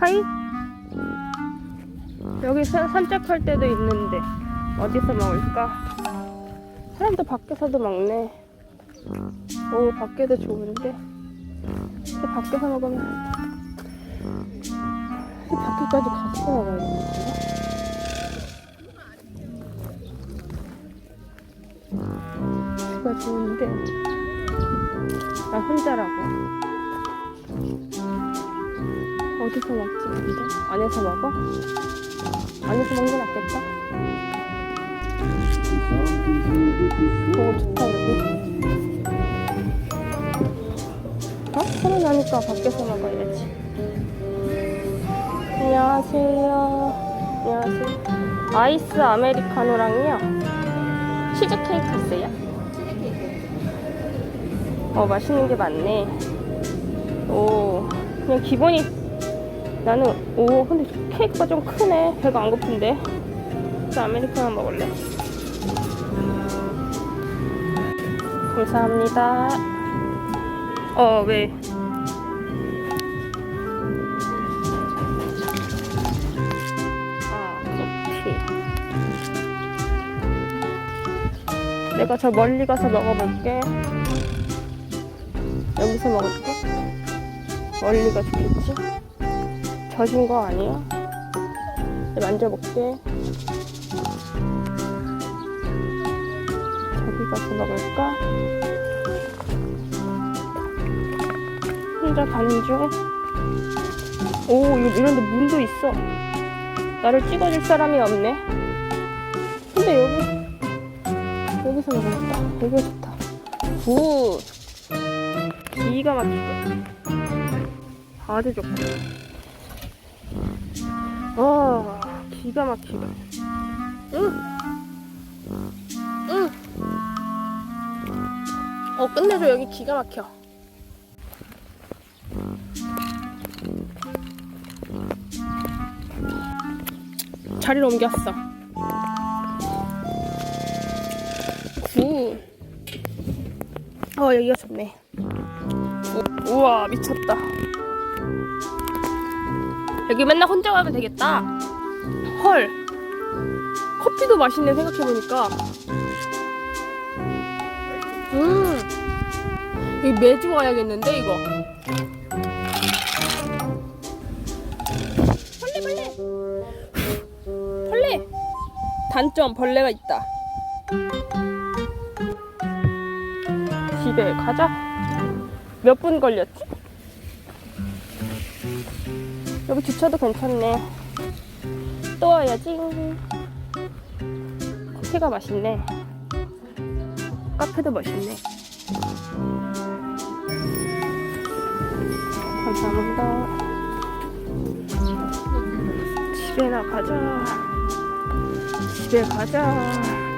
하이? 여기 산, 산책할 때도 있는데 어디서 먹을까? 사람들 밖에서도 먹네. 오, 밖에도 좋은데. 근데 밖에서 먹으면 이 밖에까지 가서 먹어야 되는 건가? 뷰가 좋은데 나 혼자라고 어디서 먹지 근데? 안에서 먹어? 안에서 먹는 게 낫겠다 오 좋다 여기 어? 서로 나니까 밖에서 먹어야지 안녕하세요 안녕하세요 아이스 아메리카노랑요 치즈 케이크 있어요? 어 맛있는 게 많네 오 그냥 기본이 나는 오 근데 케이크가 좀 크네 배가 안 고픈데 저 아메리카노 먹을래 감사합니다 어 왜? 아 내가 저 멀리 가서 먹어볼게 여기서 먹을까? 멀리가 좋겠지? 젖은 거 아니야? 만져볼게. 저기 가서 먹을까? 혼자 가는 중. 오, 이런데 문도 있어. 나를 찍어줄 사람이 없네. 근데 여기, 여기서 먹을까? 여기가 좋다. 굿! 기가 막히고. 아주 좋고. 와, 기가 막히다. 응. 응. 어, 끝내줘. 여기 기가 막혀. 자리를 옮겼어. 굿. 어, 여기가 좋네. 우- 우와, 미쳤다. 여기 맨날 혼자 가면 되겠다. 헐. 커피도 맛있네, 생각해보니까. 음. 여기 매주 와야겠는데, 이거. 벌레, 벌레. 벌레. 단점, 벌레가 있다. 집에 가자. 몇 분 걸렸지? 여기 주차도 괜찮네. 또 와야지. 커피가 맛있네. 카페도 멋있네. 감사합니다. 집에나 가자. 집에 가자.